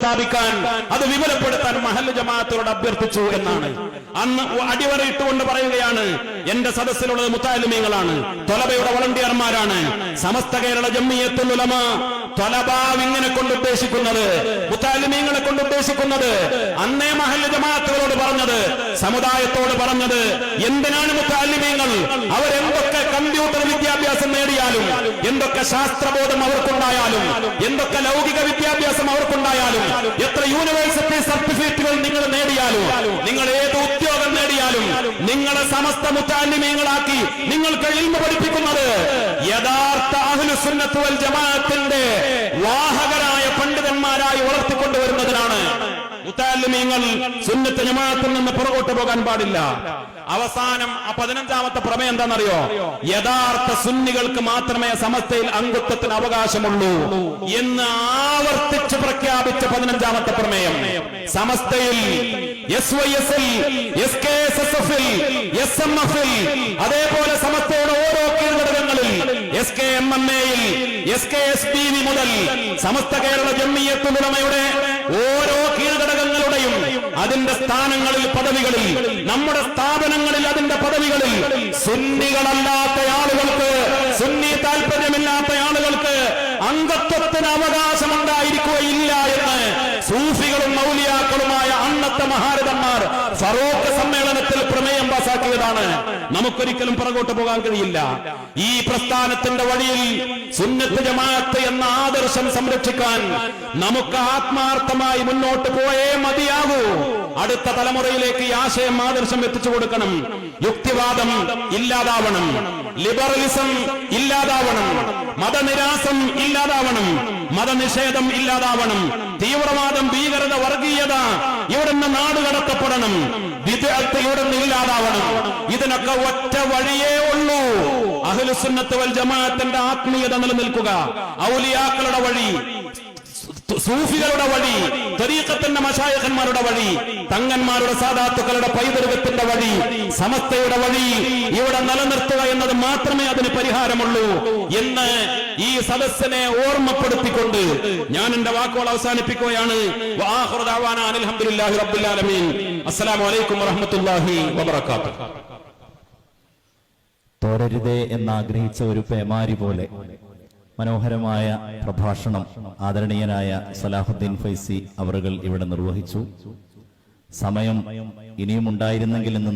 സ്ഥാപിക്കാൻ അത് വിപുലപ്പെടുത്താൻ മഹൽ ജമാഅത്തോട് അഭ്യർത്ഥിച്ചു എന്നാണ്. അന്ന് അടിവരയിട്ടുകൊണ്ട് പറയുകയാണ് എന്റെ സദസ്സിലുള്ളത് മുത്താലിമീങ്ങളാണ് തൊലബയുടെ വളണ്ടിയർമാരാണ്. സമസ്ത കേരള ജമ്മിയത്തുലമ ഉലമ തൊലബാവ് ഇങ്ങനെ കൊണ്ട് ഉദ്ദേശിക്കുന്നത് മുത്താലിമീങ്ങളെ കൊണ്ട് ഉദ്ദേശിക്കുന്നത്. അന്നേ മഹൽ ജമാഅത്തുകളോട് പറഞ്ഞത് സമുദായത്തോട് പറഞ്ഞത് എന്തിനാണ് മുത്താലിമീങ്ങൾ? അവരെന്തൊക്കെ കമ്പ്യൂട്ടർ വിദ്യാഭ്യാസം നേടിയാലും എന്തൊക്കെ ശാസ്ത്രബോധം അവർക്കുണ്ടായാലും എന്തൊക്കെ ലൗകിക വിദ്യാഭ്യാസം അവർക്കുണ്ടായാലും എത്ര യൂണിവേഴ്സിറ്റി സർട്ടിഫിക്കറ്റുകൾ നിങ്ങൾ നേടിയാലും നിങ്ങൾ ഏത് ഉദ്യോഗം നേടിയാലും നിങ്ങളെ സമസ്ത മുത്താലിമീങ്ങളാക്കി നിങ്ങൾക്ക് ഇൽമ പഠിപ്പിക്കുന്നത് യഥാർത്ഥ അഹ്ലു സുന്നത്ത് ജമാഅത്തിന്റെ മുത്താലിമീങ്ങൾ സുന്നത്ത് ജമാഅത്തിൽ നിന്ന് പുറകോട്ട് പോകാൻ പാടില്ല. അവസാനം ആ പതിനഞ്ചാമത്തെ പ്രമേയം എന്താണെന്നറിയോ? യഥാർത്ഥ സുന്നികൾക്ക് മാത്രമേ സമസ്തയിൽ അംഗത്വത്തിന് അവകാശമുള്ളൂ എന്ന് ആവർത്തിച്ച് പ്രഖ്യാപിച്ച പതിനഞ്ചാമത്തെ പ്രമേയം. സമസ്തയിൽ S Y S S K S S എഫിൽ എസ് എം എഫിൽ അതേപോലെ സമസ്തയുടെ ഓരോ കീഴ്ഘടകങ്ങളിൽ എസ് കെ എം എം എയിൽ S K S P V മുതൽ സമസ്ത കേരള ജമ്മിയത്തുലമയുടെ ഓരോ കീഴ്ഘടകങ്ങളുടെയും അതിന്റെ സ്ഥാനങ്ങളിൽ പദവികളിൽ നമ്മുടെ സ്ഥാപനങ്ങളിൽ അതിന്റെ പദവികളിൽ സുന്നികളല്ലാത്ത ആളുകൾക്ക് സുന്നി താല്പര്യമില്ലാത്ത ആളുകൾക്ക് അംഗത്വത്തിന് അവകാശമുണ്ടായിരിക്കുകയില്ല എന്ന് മഹാരഥന്മാർ ഫറോക്ക് സമ്മേളനത്തിൽ പ്രമേയം പാസാക്കിയതാണ്. നമുക്കൊരിക്കലും പുറകോട്ട് പോകാൻ കഴിയില്ല. ഈ പ്രസ്ഥാനത്തിന്റെ വഴിയിൽ സുന്നത്ത് ജമാഅത്ത് എന്ന ആദർശം സംരക്ഷിക്കാൻ നമുക്ക് ആത്മാർത്ഥമായി മുന്നോട്ട് പോയേ മതിയാകൂ. അടുത്ത തലമുറയിലേക്ക് ഈ ആശയം ആദർശം എത്തിച്ചു കൊടുക്കണം. യുക്തിവാദം ഇല്ലാതാവണം. ലിബറലിസം ഇല്ലാതാവണം. മതനിരാസം ഇല്ലാതാവണം. മതനിഷേധം ഇല്ലാതാവണം. തീവ്രവാദം ഭീകരത വർഗീയത ഇവിടെ നിന്ന് നാട് കടത്തപ്പെടണം. വിദഗ്ധ ഇവിടെ നിന്ന് ഇല്ലാതാവണം. ഇതിനൊക്കെ ഒറ്റ വഴിയേ ഉള്ളൂ. അഹ്ലുസുന്നത്ത് വൽ ജമാഅത്തിന്റെ ആത്മീയത നിലനിൽക്കുക. ഔലിയാക്കളുടെ വഴി. സൂഫികളുടെ വഴി തരീഖത്തിന്റെ മശായഖന്മാരുടെ വഴി തങ്ങന്മാരുടെ സാധാത്തുക്കളുടെ പൈതൃകത്തിന്റെ വഴി സമസ്തയുടെ വഴി ഇവിടെ നിലനിർത്തുക എന്നത് മാത്രമേ അതിന് പരിഹാരമുള്ളൂ എന്ന് ഈ സദസ്സിനെ ഓർമ്മപ്പെടുത്തിക്കൊണ്ട് ഞാൻ എന്റെ വാക്കുകൾ അവസാനിപ്പിക്കുകയാണ്. തോരരുതേ എന്നാഗ്രഹിച്ച ഒരു പേമാരി പോലെ മനോഹരമായ പ്രഭാഷണം ആദരണീയനായ സലാഹുദ്ദീൻ ഫൈസി അവറുകൾ ഇവിടെ നിർവഹിച്ചു. സമയം ഇനിയും ഉണ്ടായിരുന്നെങ്കിൽ എന്ന്